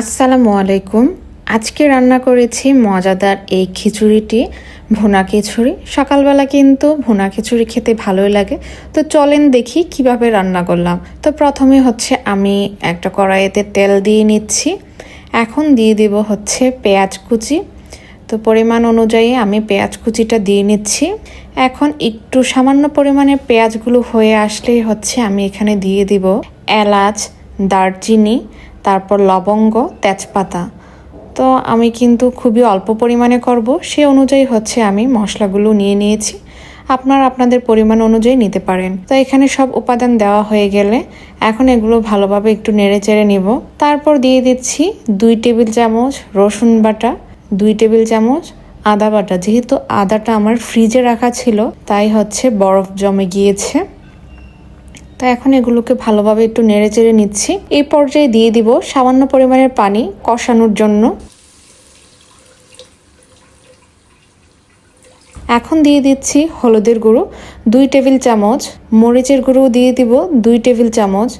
আসসালামু আলাইকুম। আজকে রান্না করেছি মজাদার এই খিচুড়িটি, ভুনা খিচুড়ি। সকালবেলা কিন্তু ভুনা খিচুড়ি খেতে ভালোই লাগে। তো চলেন দেখি কীভাবে রান্না করলাম। তো প্রথমে হচ্ছে আমি একটা কড়াইতে তেল দিয়ে নিচ্ছি। এখন দিয়ে দেব হচ্ছে পেঁয়াজ কুচি। তো পরিমাণ অনুযায়ী আমি পেঁয়াজ কুচিটা দিয়ে নিচ্ছি। এখন একটু সামান্য পরিমাণে পেঁয়াজগুলো হয়ে আসলেই হচ্ছে আমি এখানে দিয়ে দিব এলাচ, দারচিনি। তারপর লবঙ্গ, তেজপাতা। তো আমি কিন্তু খুবই অল্প পরিমাণে করব। সে অনুযায়ী হচ্ছে আমি মশলাগুলো নিয়ে নিয়েছি। আপনারা আপনাদের পরিমাণ অনুযায়ী নিতে পারেন। তো এখানে সব উপাদান দেওয়া হয়ে গেলে এখন এগুলো ভালোভাবে একটু নেড়ে চেড়ে নিব। তারপর দিয়ে দিচ্ছি দুই টেবিল চামচ রসুন বাটা, দুই টেবিল চামচ আদা বাটা। যেহেতু আদাটা আমার ফ্রিজে রাখা ছিল, তাই হচ্ছে বরফ জমে গিয়েছে। তো এখন এগুলোকে ভালোভাবে একটু নেড়ে চেড়ে নিচ্ছি। এই পর্যায়ে দিয়ে দিব সামান্য পরিমাণের পানি কষানোর জন্য। এখন দিয়ে দিচ্ছি হলুদের গুঁড়ো, দুই টেবিল চামচ। মরিচের গুঁড়ো দিয়ে দিব দুই টেবিল চামচ।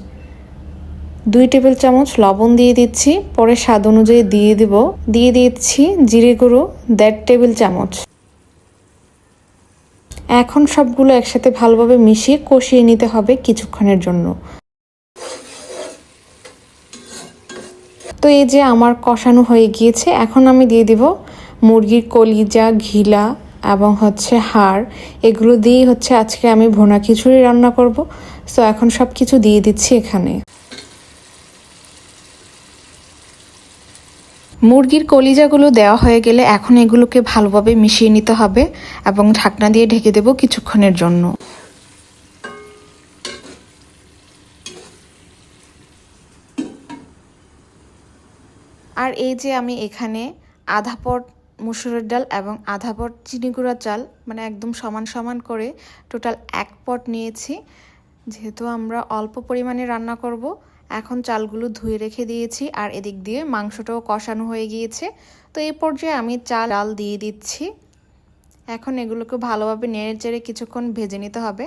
দুই টেবিল চামচ লবণ দিয়ে দিচ্ছি। পরে স্বাদ অনুযায়ী দিয়ে দিব। দিয়ে দিচ্ছি জিরে গুঁড়ো, দেড় টেবিল চামচ। এখন সবগুলো একসাথে ভালোভাবে মিশিয়ে কষিয়ে নিতে হবে কিছুক্ষণের জন্য। তো এই যে আমার কষানো হয়ে গিয়েছে, এখন আমি দিয়ে দিব মুরগির কলিজা, ঘিলা এবং হচ্ছে হাড়। এগুলো দিয়েই হচ্ছে আজকে আমি ভোনা খিচুড়ি রান্না করব। সো এখন সব কিছু দিয়ে দিচ্ছি এখানে। মুরগির কলিজাগুলো দেওয়া হয়ে গেলে এখন এগুলোকে ভালোভাবে মিশিয়ে নিতে হবে এবং ঢাকনা দিয়ে ঢেকে দেব কিছুক্ষণের জন্য। আর এই যে আমি এখানে আধা পট মুসুরের ডাল এবং আধা পট চিনি গুঁড়া চাল মানে একদম সমান সমান করে টোটাল এক পট নিয়েছি। যেহেতু আমরা অল্প পরিমাণে রান্না করব এখন চালগুলো ধুয়ে রেখে দিয়েছি আর এদিক দিয়ে মাংসটাও কষানো হয়ে গিয়েছে। তো এই পর্যায়ে আমি চাল, ডাল দিয়ে দিচ্ছি। এখন এগুলোকে ভালোভাবে নেড়ে চেড়ে কিছুক্ষণ ভেজে নিতে হবে।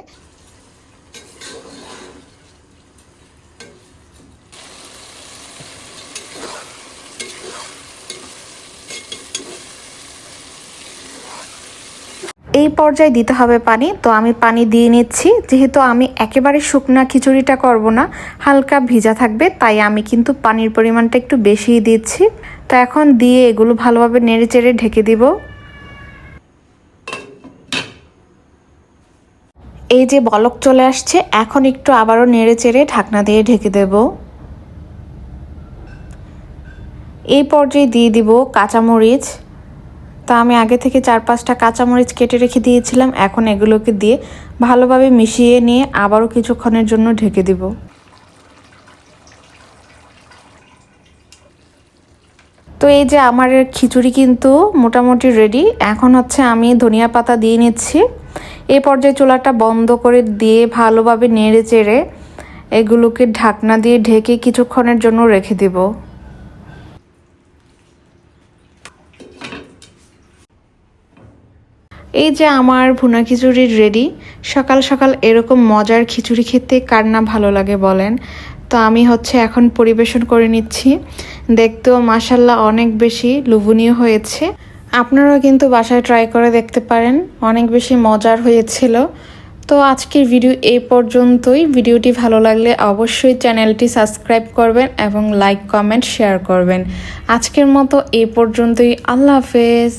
এই পর্যায়ে দিতে হবে পানি। তো আমি পানি দিয়ে নিচ্ছি। যেহেতু আমি একেবারে শুকনা খিচুড়িটা করব না, হালকা ভিজা থাকবে, তাই আমি কিন্তু পানির পরিমাণটা একটু বেশিই দিচ্ছি। তো এখন দিয়ে এগুলো ভালোভাবে নেড়ে চেড়ে ঢেকে দিব। এই যে বলক চলে আসছে, এখন একটু আবারও নেড়ে চেড়ে ঢাকনা দিয়ে ঢেকে দেব। এই পর্যায়ে দিয়ে দিব কাঁচামরিচ। তা আমি আগে থেকে চার পাঁচটা কাঁচামরিচ কেটে রেখে দিয়েছিলাম, এখন এগুলোকে দিয়ে ভালোভাবে মিশিয়ে নিয়ে আবারও কিছুক্ষণের জন্য ঢেকে দিব। তো এই যে আমার খিচুড়ি কিন্তু মোটামুটি রেডি এখন হচ্ছে আমি ধনিয়া পাতা দিয়ে নিচ্ছি। এ পর্যায়ে চুলাটা বন্ধ করে দিয়ে ভালোভাবে নেড়ে চেড়ে এগুলোকে ঢাকনা দিয়ে ঢেকে কিছুক্ষণের জন্য রেখে দিব। এই যে আমার ভুনা খিচুড়ি রেডি সকাল সকাল এরকম মজার খিচুড়ি খেতে কার না ভালো লাগে বলেন। তো আমি হচ্ছে এখন পরিবেশন করে নিচ্ছি। দেখতেও মাসাল্লাহ অনেক বেশি লোভনীয় হয়েছে। আপনারাও কিন্তু বাসায় ট্রাই করে দেখতে পারেন, অনেক বেশি মজার হয়েছিল। তো আজকের ভিডিও এই পর্যন্তই। ভিডিওটি ভালো লাগলে অবশ্যই চ্যানেলটি সাবস্ক্রাইব করবেন এবং লাইক কমেন্ট শেয়ার করবেন। আজকের মতো এই পর্যন্তই। আল্লাহ হাফেজ।